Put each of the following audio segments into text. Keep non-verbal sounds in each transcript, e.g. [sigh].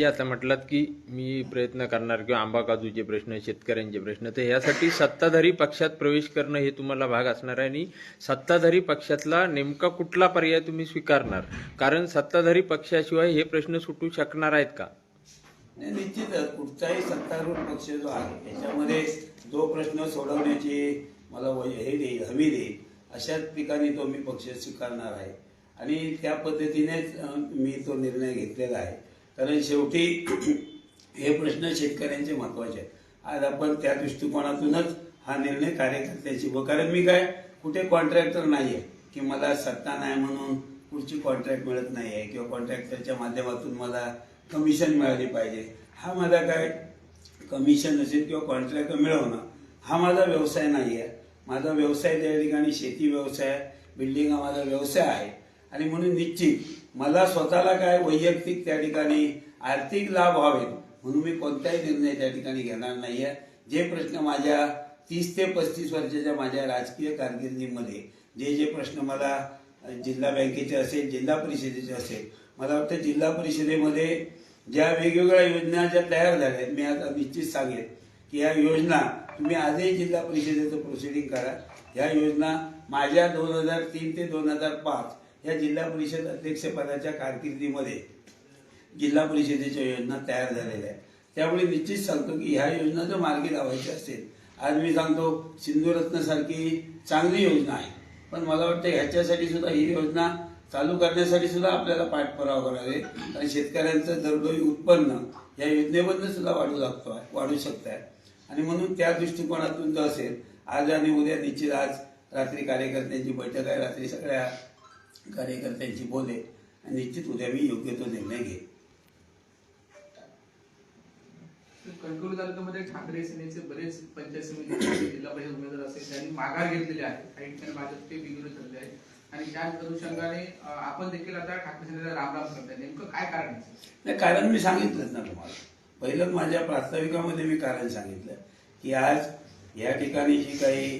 जे आता म्हटलात की मी प्रयत्न करणार किंवा आंबा काजूचे प्रश्न शेतकऱ्यांचे प्रश्न तर यासाठी सत्ताधारी पक्षात प्रवेश करणं हे तुम्हाला भाग असणार आहे आणि सत्ताधारी पक्षातला नेमका कुठला पर्याय तुम्ही स्वीकारणार? कारण सत्ताधारी पक्षाशिवाय हे प्रश्न सुटू शकणार आहेत का? नाही, निश्चितच. कुठचाही सत्तारूढ पक्ष जो आहे त्याच्यामध्ये जो प्रश्न सोडवण्याची मला हे देईल हमी देईल अशाच ठिकाणी तो मी पक्ष स्वीकारणार आहे. आणि त्या पद्धतीनेच मी तो निर्णय घेतलेला आहे. कारण शेवटी हे प्रश्न शेतकऱ्यांचे महत्त्वाचे आहेत. आज आपण त्या दृष्टिकोनातूनच हा निर्णय कार्यकर्त्याची व कारण मी काय कुठे कॉन्ट्रॅक्टर नाही आहे की मला सत्ता नाही म्हणून पुढची कॉन्ट्रॅक्ट मिळत नाही आहे किंवा कॉन्ट्रॅक्टरच्या माध्यमातून मला कमिशन मिळाली पाहिजे. हा माझा काय कमिशन असेल किंवा कॉन्ट्रॅक्ट मिळवणं हा माझा व्यवसाय नाही आहे माझा व्यवसाय त्या ठिकाणी शेती व्यवसाय बिल्डिंग हा माझा व्यवसाय आहे. आणि म्हणून निश्चित मला स्वतःला काय वैयक्तिक त्या ठिकाणी आर्थिक लाभ व्हावेत म्हणून मी कोणताही निर्णय त्या ठिकाणी घेणार नाही आहे जे प्रश्न माझ्या तीस ते पस्तीस वर्षाच्या माझ्या राजकीय कारकिर्दीमध्ये जे जे प्रश्न मला जिल्हा बँकेचे असेल जिल्हा परिषदेचे असेल मला वाटतं जिल्हा परिषदेमध्ये ज्या वेगवेगळ्या योजना ज्या तयार झाल्या आहेत मी आता निश्चित सांगेन की या योजना तुम्ही आजही जिल्हा परिषदेचं प्रोसिडिंग करा. या योजना माझ्या दोन हजार तीन ते दोन हजार पाच या जिल्हा परिषद अध्यक्षपदाच्या कारकिर्दीमध्ये जिल्हा परिषदेच्या योजना तयार झालेल्या आहेत. त्यामुळे निश्चित सांगतो की ह्या योजना जर मार्गी लावायची असेल आज मी सांगतो सिंधुरत्नसारखी चांगली योजना आहे. पण मला वाटतं ह्याच्यासाठी सुद्धा ही योजना चालू करण्यासाठी सुद्धा आपल्याला पाठपुरावा करावे कारण शेतकऱ्यांचं दरडोई उत्पन्न या योजनेमधनं सुद्धा वाढू लागतो आहे वाढू शकत आहे आणि म्हणून त्या दृष्टिकोनातून जर असेल आज आणि उद्या निश्चित आज रात्री कार्यकर्त्यांची बैठक आहे रात्री सगळ्या कार्यकर्त्यांची बोले आणि निश्चित उद्या मी योग्य तो निर्णय घेईन. कणकवली तालुक्यामध्ये ठाकरे सेनेचे बरेच पंचायत समिती जिल्हा परिषद उमेदवार असेल त्यांनी माघार घेतलेली आहे. काही ठिकाणी भाजप ते बिघडून ठरले आहे आणि त्याच अनुषंगाने आपण देखील आता ठाकरे सेनेला रामराम करताय नेमकं काय कारण आहे? नाही कारण मी सांगितलंच ना तुम्हाला. पहिलं माझ्या प्रास्ताविकामध्ये मी कारण सांगितलं की आज या ठिकाणी जी काही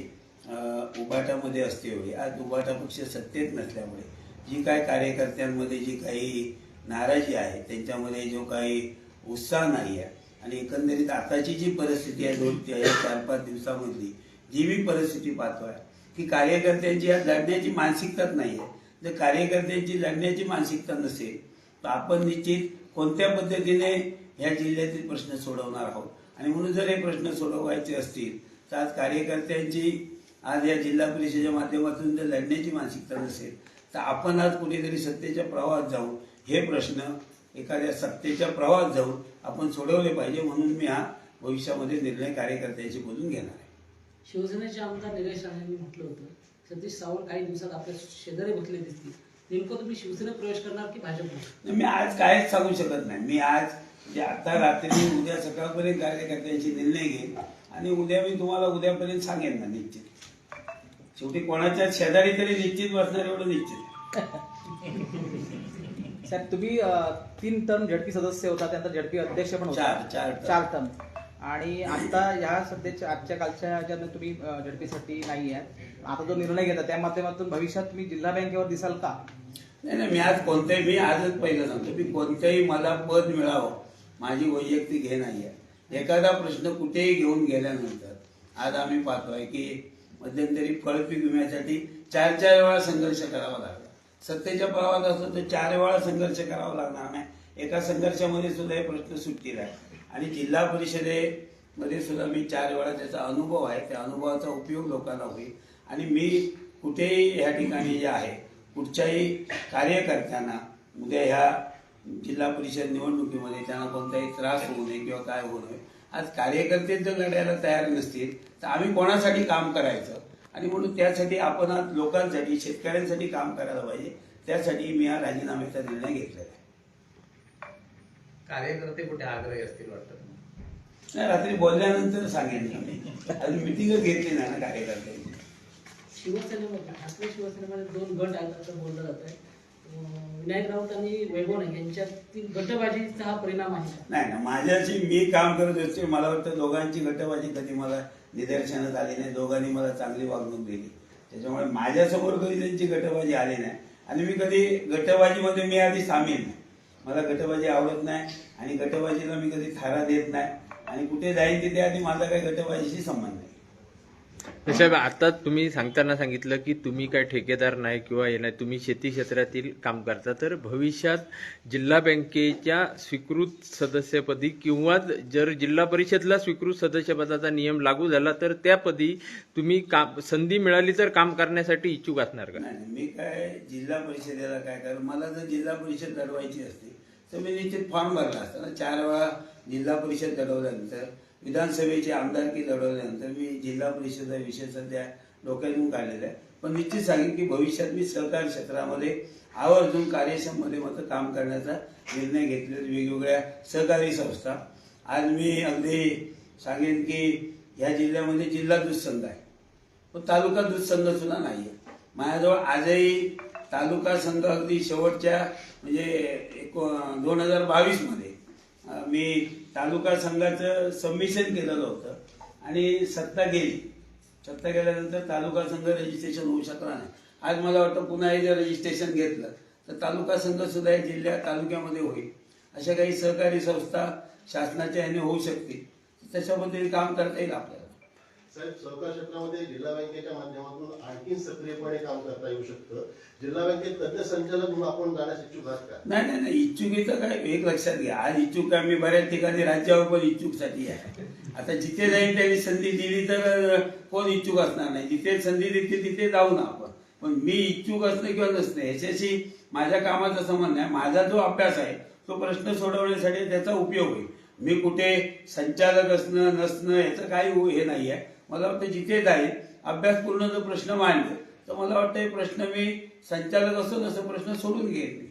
उबाटामध्ये उभाटामध्ये असते एवढी. आज उभाटा पक्ष सत्तेत नसल्यामुळे जी काय कार्यकर्त्यांमध्ये जी काही नाराजी आहे त्यांच्यामध्ये जो काही उत्साह नाही आहे आणि एकंदरीत आताची जी परिस्थिती आहे दोन या चार पाच दिवसामधली जी मी परिस्थिती आहे की कार्यकर्त्यांची आज लढण्याची मानसिकताच नाही आहे. जर कार्यकर्त्यांची लढण्याची मानसिकता नसेल तर आपण निश्चित कोणत्या पद्धतीने ह्या जिल्ह्यातील प्रश्न सोडवणार आहोत? आणि म्हणून जर हे प्रश्न सोडवायचे असतील तर आज कार्यकर्त्यांची आज या जिल्हा परिषदेच्या माध्यमातून जर लढण्याची मानसिकता नसेल तर आपण आज कुठेतरी सत्तेच्या प्रवाहात जाऊन हे प्रश्न एखाद्या सत्तेच्या प्रवाहात जाऊन आपण सोडवले पाहिजे म्हणून मी हा भविष्यामध्ये निर्णय कार्यकर्त्यांशी बोलून घेणार आहे. शिवसेनेचे आमदार निलेश राणेंनी म्हटलं होतं सतीश सावंत काही दिवसात आपल्या शेजारी बसले दिसतील. नेमकं तुम्ही शिवसेनेत प्रवेश करणार की नाही, मी आज काहीच सांगू शकत नाही. मी आज जे आता रात्री उद्या सकाळपर्यंत कार्यकर्त्यांशी निर्णय घेईन आणि उद्या मी तुम्हाला उद्यापर्यंत सांगेन ना निश्चित. शेवटी कोणाच्या शेजारी तरी निश्चित बसणार एवढं निश्चित. साहेब तुम्ही अं, तीन टर्म झडपी सदस्य होता त्यानंतर झडपी अध्यक्ष पण होता. चार चार टर्म. आणि आता या सध्याच्या आजच्या कालच्या ह्याच्यात तुम्ही अं, झडपीसाठी नाही आहे आता जो निर्णय घेता त्या माध्यमातून भविष्यात तुम्ही जिल्हा बँकेवर दिसाल का? नाही नाही मी आज कोणत्याही मी आजच पहिलं सांगतो मी कोणत्याही मला पद मिळावं माझी वैयक्तिक हे नाही आहे एखादा प्रश्न कुठेही घेऊन गेल्यानंतर आज आम्ही पाहतोय की मध्यंतरी फळपीक विम्यासाठी चार चार वेळा संघर्ष करावा लागला. सत्तेच्या प्रवाहात असतो तर चार वेळा संघर्ष करावा लागणार नाही. एका संघर्षामध्ये सुद्धा हे प्रश्न सुटतील. आहे आणि जिल्हा परिषदेमध्ये सुद्धा मी चार वेळा त्याचा अनुभव आहे त्या अनुभवाचा उपयोग लोकांना होईल. आणि मी कुठेही ह्या ठिकाणी जे आहे कुठच्याही कार्यकर्त्यांना उद्या ह्या जिल्हा परिषद निवडणुकीमध्ये त्यांना कोणताही त्रास होऊ नये किंवा काय होऊ नये. आज कार्यकर्ते जर लढायला तयार नसतील तर आम्ही कोणासाठी काम करायचं? आणि म्हणून त्यासाठी आपण आज लोकांसाठी शेतकऱ्यांसाठी काम करायला पाहिजे. त्यासाठी मी हा राजीनाम्याचा निर्णय घेतलेला आहे. कार्यकर्ते कुठे आग्रही असतील वाटतं नाही रात्री बोलल्यानंतर सांगेन अजून मिटिंगच घेतली नाही ना कार्यकर्त्यांची शिवसेनेमध्ये ठाकरे शिवसेनेमध्ये दोन गट आहेत असं बोललं जात आहे विनायक राऊत आणि वैभव नाईक यांच्यातील गटबाजीचा हा परिणाम आहे? नाही ना माझ्याशी मी काम करत असते. मला वाटतं दोघांची गटबाजी कधी मला निदर्शनात आली नाही. दोघांनी मला चांगली वागणूक दिली. त्याच्यामुळे माझ्यासमोर कधी त्यांची गटबाजी आली नाही. आणि मी कधी गटबाजीमध्ये मी आधी सामील नाही. मला गटबाजी आवडत नाही आणि गटबाजीला मी कधी थारा देत नाही. आणि कुठे जाईन तिथे आधी माझा काही गटबाजीशी संबंध नाही. साहेब आता तुम्ही सांगताना सांगितलं की तुम्ही काय ठेकेदार नाही किंवा हे नाही तुम्ही शेती क्षेत्रातील काम करता तर भविष्यात जिल्हा बँकेच्या स्वीकृत सदस्यपदी किंवा जर जिल्हा परिषदला स्वीकृत सदस्यपदाचा नियम लागू झाला तर त्यापदी तुम्ही काम संधी मिळाली तर काम करण्यासाठी इच्छुक असणार का? नाही मी काय जिल्हा परिषदेला काय कर मला जर जिल्हा परिषद लढवायची असते तर मी निश्चित फॉर्म भरला असता. ना चार वेळा जिल्हा परिषद लढवल्यानंतर विधानसभेची आमदारकी लढवल्यानंतर मी जिल्हा परिषद विषय सध्या डोक्यातून काढलेला आहे. पण निश्चित सांगेन की भविष्यात मी सहकार क्षेत्रामध्ये आवर्जून कार्यक्षममध्ये मात्र काम करण्याचा निर्णय घेतले वेगवेगळ्या सहकारी संस्था. आज मी अगदी सांगेन की ह्या जिल्ह्यामध्ये जिल्हा दूधसंघ आहे. पण तालुका दूध नाही आहे नाहीये. माझ्याजवळ आजही तालुका संघ अगदी शेवटच्या म्हणजे एक दोन हजार बावीसमध्ये मी तालुका संघाचं सबमिशन केलेलं होतं आणि सत्ता गेली. सत्ता गेल्यानंतर तालुका संघ रजिस्ट्रेशन होऊ शकला नाही. आज मला वाटतं पुन्हा हे जर रजिस्ट्रेशन घेतलं तर तालुका संघ सुद्धा या जिल्ह्या तालुक्यामध्ये होईल. अशा काही सहकारी संस्था शासनाच्या ह्याने होऊ शकतील. त्याच्यामध्ये काम करता येईल आपल्याला. साहेब सहकार क्षेत्रामध्ये जिल्हा बँकेच्या माध्यमातून आणखी सक्रियपणे काम करता येऊ शकतं. जिल्हा बँकेत तज्ञ संचालक म्हणून आपण जाण्यास इच्छुक आहात का? नाही नाही नाही इच्छुकीचं काय? एक लक्षात घ्या. आज इच्छुक आम्ही बऱ्याच ठिकाणी राज्यावर पण इच्छुकसाठी आहे. आता जिथे जाईल त्यांनी संधी दिली तर कोण इच्छुक असणार नाही. जिथे संधी देते तिथे जाऊ ना आपण. पण मी इच्छुक असणं किंवा नसणं ह्याच्याशी माझ्या कामाचा संबंध नाही. माझा जो अभ्यास आहे तो प्रश्न सोडवण्यासाठी त्याचा उपयोग होईल मी कुठे संचालक असणं नसणं याचं काही हे नाही आहे मला वाटतं जिथे जाईल अभ्यास पूर्ण जर प्रश्न मांडले तर मला वाटतं हे प्रश्न मी संचालक असो नसं प्रश्न सोडून घेत नाही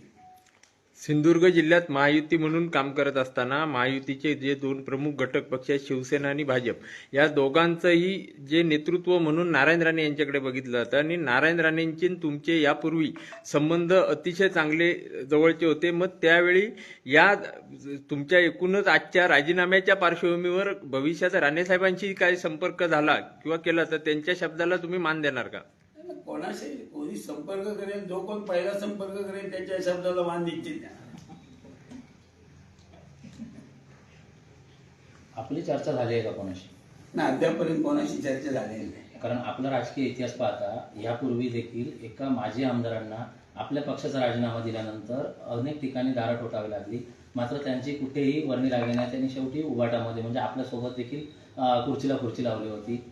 सिंधुदुर्ग जिल्ह्यात महायुती म्हणून काम करत असताना महायुतीचे जे दोन प्रमुख घटक पक्ष आहेत शिवसेना आणि भाजप या दोघांचंही जे नेतृत्व म्हणून नारायण राणे यांच्याकडे बघितलं जातं. आणि नारायण राणेंचे तुमचे यापूर्वी संबंध अतिशय चांगले जवळचे होते. मग त्यावेळी या तुमच्या एकूणच आजच्या राजीनाम्याच्या पार्श्वभूमीवर भविष्यात राणेसाहेबांशी काय संपर्क झाला किंवा केला तर त्यांच्या शब्दाला तुम्ही मान देणार का? कोणाशी कोणी संपर्क करेल जो कोण पहिला संपर्क करेल त्याच्या शब्दाला मान निश्चित द्या आपली चर्चा झाली आहे का कोणाशी? ना अद्यापर्यंत कोणाशी चर्चा झालेली नाही. कारण आपला राजकीय इतिहास पाहता यापूर्वी देखील एका माजी आमदारांना आपल्या पक्षाचा राजीनामा दिल्यानंतर अनेक ठिकाणी दारा ठोठावी लागली. मात्र त्यांची कुठेही वर्णी लागली नाही. त्यांनी शेवटी उभाटामध्ये म्हणजे आपल्यासोबत देखील खुर्चीला खुर्ची लावली होती.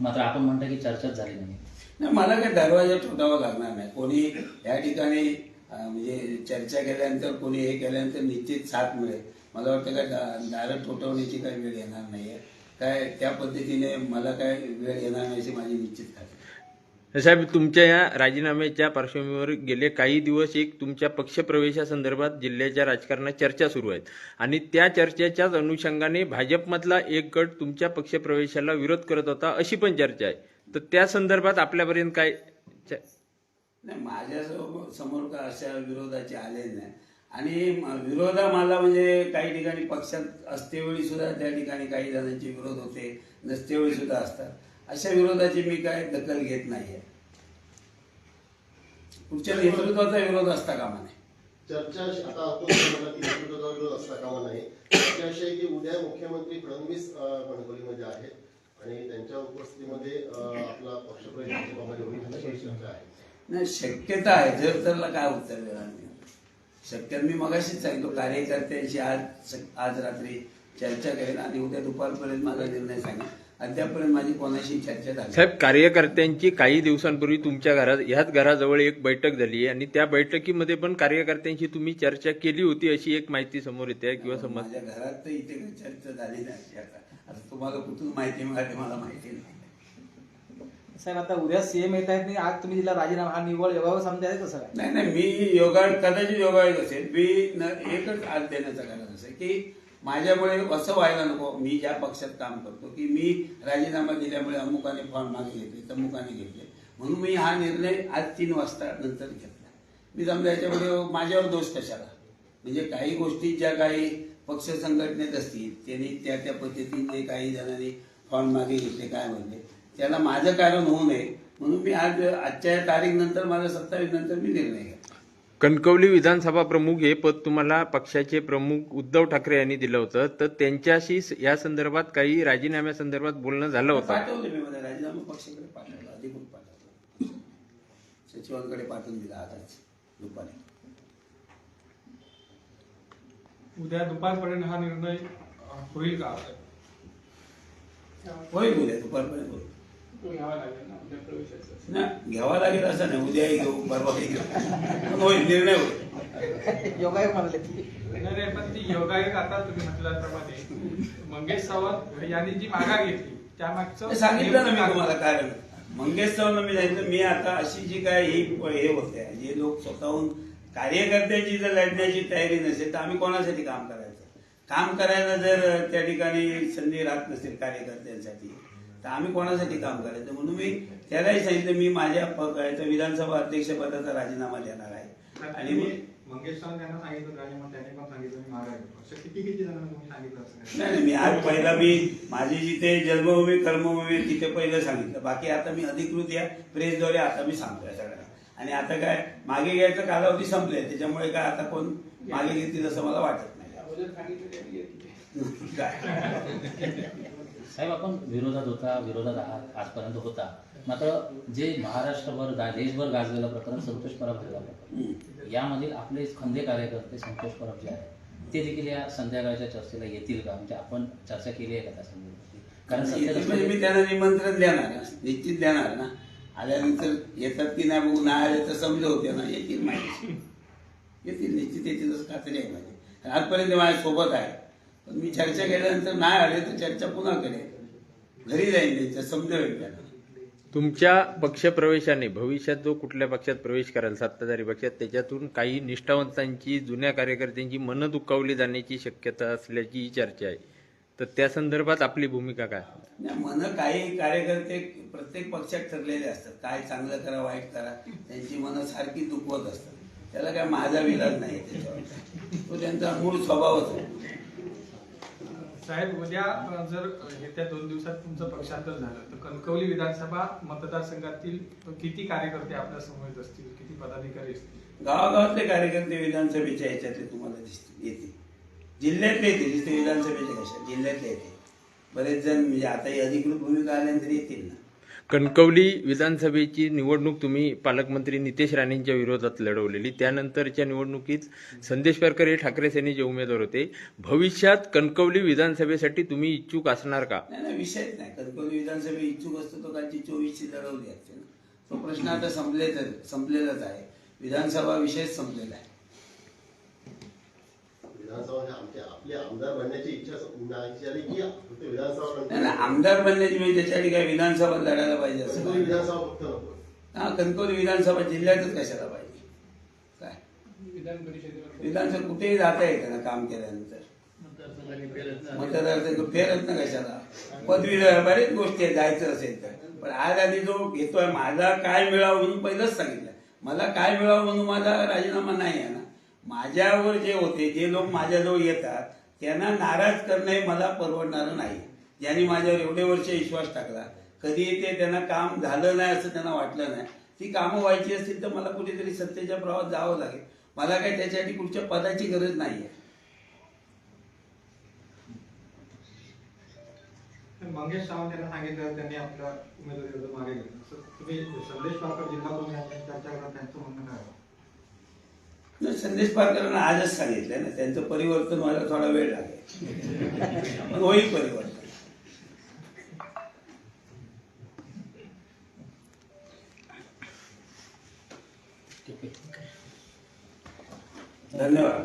मात्र आपण म्हणता की चर्चाच झाली नाही. नाही मला काही दरवाजा ठोठावा लागणार नाही. कोणी या ठिकाणी म्हणजे चर्चा केल्यानंतर कोणी हे केल्यानंतर निश्चित साथ मिळेल. मला वाटतं काय दारं ठोठवण्याची काही वेळ येणार नाहीये. काय त्या पद्धतीने मला काय वेळ येणार नाही अशी माझी निश्चित खात्री. साहेब तुमच्या या राजीनाम्याच्या पार्श्वभूमीवर गेले काही दिवस एक तुमच्या पक्षप्रवेशासंदर्भात जिल्ह्याच्या राजकारणात चर्चा सुरू आहेत. आणि त्या चर्चेच्याच अनुषंगाने भाजपमधला एक गट तुमच्या पक्षप्रवेशाला विरोध करत होता अशी पण चर्चा आहे. तर त्या संदर्भात आपल्यापर्यंत काय नाही माझ्या सम- समोर का अशा विरोधाचे आले नाही. आणि विरोधा मला म्हणजे काही ठिकाणी पक्षात असतेवेळी सुद्धा त्या ठिकाणी काही जणांचे विरोध होते नसतेवेळी सुद्धा असतात. अशा विरोधाची मी काय दखल घेत नाहीये. पुढच्या नेतृत्वाचा विरोध असता कामा नये. चर्चा आता आपण म्हणाला की नेतृत्वाचा विरोध असता कामा नाही चर्चा अशी आहे की उद्या मुख्यमंत्री फडणवीस अं, कणकवलीमध्ये आहेत. आणि त्यांच्या उपस्थितीमध्ये आपला पक्षप्रवेश नाही शक्यता आहे. जर त्याला काय उत्तर देणार नाही. शक्य मी मगाशीच सांगतो कार्यकर्त्यांशी आज आज रात्री चर्चा करेन आणि उद्या दुपारपर्यंत माझा निर्णय सांगेन. अद्यापर्यंत माझी कोणाशी चर्चा झाली साहेब कार्यकर्त्यांची काही दिवसांपूर्वी तुमच्या घरात ह्याच घराजवळ एक बैठक झाली आणि त्या बैठकीमध्ये पण कार्यकर्त्यांशी तुम्ही चर्चा केली होती अशी एक माहिती समोर येते किंवा समज माझ्या घरात तर इथे काही चर्चा झाली नाही आता तुम्हाला कुठून माहिती मिळाली मला माहिती नाही. साहेब आता उद्या सीएम येत आहेत आणि आज तुम्ही दिला राजीनामा हा निव्वळ योगावर समजायचं कसं काय नाही नाही मी योगा कदाचित योगायोग असेल. मी न एकच आज देण्याचं कारण असं आहे की माझ्यामुळे असं व्हायला नको. मी ज्या पक्षात काम करतो की मी राजीनामा दिल्यामुळे अमुकाने फॉर्म मागे घेतले तमुकाने घेतले. म्हणून मी हा निर्णय आज तीन वाजता नंतर घेतला. मी समजा याच्यामध्ये माझ्यावर दोष कशाला? म्हणजे काही गोष्टी ज्या काही पक्ष संघटनेत असतील त्यांनी त्या त्या पद्धतीने काही जणांनी फॉर्म मागे घेतले काय म्हणले त्याला माझं कारण होऊ नये. म्हणून मी आज आजच्या तारीख नंतर माझा सत्तावीस नंतर मी निर्णय घेतला. कणकवली विधानसभा प्रमुख हे पद तुम्हाला पक्षाचे प्रमुख उद्धव ठाकरे यांनी दिलं होतं. तर त्यांच्याशी या संदर्भात काही राजीनाम्या संदर्भात बोलणं झालं होतं. पाठवलं मी मला राजीनामा पक्षाकडे पाठवला अधिकृत पाठवला. सचिवांकडे पाठवून दिला दुपारी. उद्या दुपारपर्यंत हा निर्णय होईल का? होईल उद्या दुपारपर्यंत होईल. घ्यावा लागेल ना. नाही घ्यावा लागेल असं नाही. उद्याही घेऊ परवाही घेऊ. पण होईल निर्णय होईल. योगायोग म्हणाले. नाही पण ती योगायोग आता तुम्ही म्हटल्याप्रमाणे. मंगेश सावंत यांनी जी माघार घेतली त्यामागचं सांगितलं ना मी तुम्हाला कारण मंगेश चव्हाण मी सांगितलं मी आता अशी जी काय ही हे होते जे लोक स्वतःहून कार्यकर्त्याची जर लढण्याची तयारी नसेल तर आम्ही कोणासाठी काम करायचं? काम करायला जर त्या ठिकाणी संधी राहत नसेल कार्यकर्त्यांसाठी तर आम्ही कोणासाठी काम करायचं? म्हणून मी त्यालाही सांगितलं मी माझ्या विधानसभा अध्यक्षपदाचा राजीनामा देणार आहे. आणि मी मंगेश सांगितलं त्यांनी पण सांगितलं किती किती जणांना सांगितलं? नाही नाही, मी आज पहिला मी माझी जिथे जन्मभूमी कर्मभूमी तिथे पहिलं सांगितलं. बाकी आता मी अधिकृत या प्रेसद्वारे आता मी सांगतोय सगळ्यांना. आणि आता काय मागे घ्यायचा कालावधी संपले त्याच्यामुळे काय आता कोण मागे घेतील असं मला वाटत नाही. [laughs] काय? साहेब आपण विरोधात होता विरोधात आहात आजपर्यंत होता. मात्र जे महाराष्ट्रभर देशभर गाजलेलं प्रकरण संतोष परब झालं. प्रकरण यामधील आपले खंदे कार्यकर्ते संतोष परब जे आहेत ते देखील या संध्याकाळच्या चर्चेला येतील का? म्हणजे आपण चर्चा केली आहे का त्या संदर्भात कारण मी त्यांना निमंत्रण देणार निश्चित देणार ना. आल्यानंतर येतात की नाही बघू नाही आले तर समजलं होते ना येतील माहिती. येतील निश्चित येतील खात्री आहे माझी आजपर्यंत माझ्या सोबत आहे. पण मी चर्चा केल्यानंतर नाही आले तर चर्चा पुन्हा करेन. घरी जाईन त्यांच्या समजेल त्यांना. तुमच्या पक्षप्रवेशाने भविष्यात जो कुठल्या पक्षात प्रवेश कराल सत्ताधारी पक्षात त्याच्यातून काही निष्ठावंतांची जुन्या कार्यकर्त्यांची मनं दुखावली जाण्याची शक्यता असल्याची चर्चा आहे. तर त्या संदर्भात आपली भूमिका काय? नाही, मन काही कार्यकर्ते प्रत्येक पक्षात ठरलेले असतात. काय चांगलं करा वाईट करा त्यांची मनं सारखी दुखवत असतात. त्याला काय माझा विलाज नाही त्याच्यावर. तो त्यांचा मूळ स्वभावच आहे. साहेब उद्या जर येत्या दोन दिवसात तुमचं पक्षांतर झालं तर कणकवली विधानसभा मतदारसंघातील किती कार्यकर्ते आपल्यासमोर येत असतील? किती पदाधिकारी असतील? गावागावातले कार्यकर्ते विधानसभेच्या ह्याच्यातले तुम्हाला दिसतील येतील. जिल्ह्यातले येतील जिथे विधानसभेच्या कशा जिल्ह्यातले येतील. बरेच जण म्हणजे आता ही अधिकृत भूमिका आल्यानंतर येतील ना. कणकवली विधानसभेची निवडणूक तुम्ही पालकमंत्री नितेश राणेंच्या विरोधात लढवलेली. त्यानंतरच्या निवडणुकीत संदेश पारकर हे ठाकरे सेनेचे उमेदवार होते. भविष्यात कणकवली विधानसभेसाठी तुम्ही इच्छुक असणार का? नाही नाही विषयच नाही. कणकवली विधानसभे इच्छुक असतो तो कालची चोवीसची लढवली असते तो प्रश्न आता संपलेच संपलेलाच आहे. विधानसभा विषयच संपलेला आहे. विधानसभा आमच्या आपले आमदार बनण्याची इच्छा नाही झाली की फक्त विधानसभा नाही नंतर नाही, आमदार बनण्याची म्हणजे त्याच्यासाठी काय विधानसभा लढायला पाहिजे असं नाही. विधानसभा फक्त नको. हा कणकवली विधानसभा जिल्ह्यातच कशाला पाहिजे? काय? विधान विधानसभा कुठेही जाता येतं ना काम केल्यानंतर. मतदारसंघ फेरत ना कशाला? पदवीधर बरेच गोष्टी आहेत जायचं असेल तर. पण आज आधी जो घेतोय माझा काय मिळावं म्हणून पहिलंच सांगितलं. मला काय मिळावं म्हणून माझा राजीनामा नाही आहे ना. माझ्यावर जे होते जे लोक माझ्याजवळ येतात त्यांना नाराज करणं हे मला परवडणारं नाही. ज्यांनी माझ्यावर एवढे वर्ष विश्वास टाकला कधी ते त्यांना काम झालं नाही असं त्यांना वाटलं नाही. ती कामं व्हायची असतील तर मला कुठेतरी सत्तेच्या प्रवाहात जावं लागेल. मला काही त्याच्यासाठी कुठच्या पदाची गरज नाही आहे मंगेश सावंत यांना सांगितलं त्यांनी आपला उमेदवारी अर्ज मागे घेतला. तुम्ही संदेश जिल्हा त्यांचं म्हणणं काय? नाही, संदेश पारकरांना आजच सांगितलंय ना त्यांचं परिवर्तन व्हायला थोडा वेळ लागेल. होईल परिवर्तन. धन्यवाद.